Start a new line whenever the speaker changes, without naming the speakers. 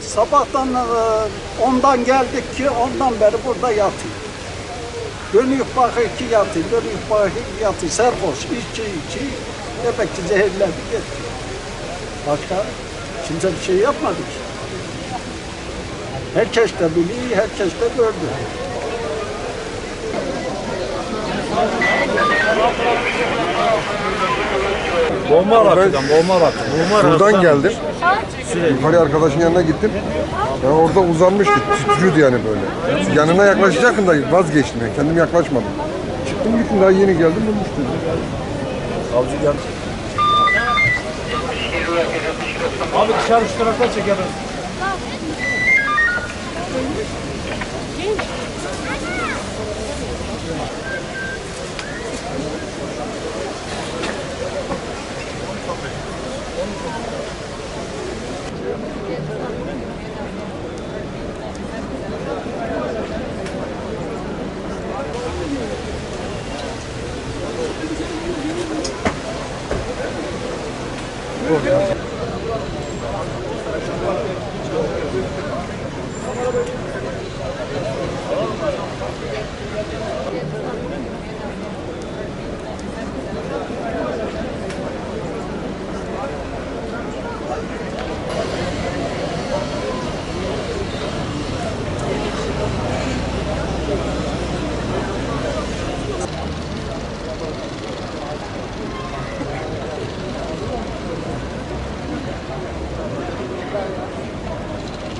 Sabahtan e, ondan geldik ki ondan beri burada yatıyor. Dönüyor bakıyor ki yatıyor, dönüyor bakıyor ki yatıyor. Serhoş, içi içi, demek ki zehirlendi gitti. Başka kimse bir şey yapmadı ki. Herkes de biliyor, herkes de gördü.
Bomba atacağım, bomba atacağım.
Buradan geldim. Yukarı arkadaşın yanına gittim. Ben orada uzanmıştı. Titriyordu yani böyle. Yanına yaklaşacaktım da vazgeçtim. Yani. Kendim yaklaşmadım. Çıktım gittim daha yeni geldim bulmuştum.
Savcı geldi. Abi dışarı şu taraftan çekelim. Obrigado.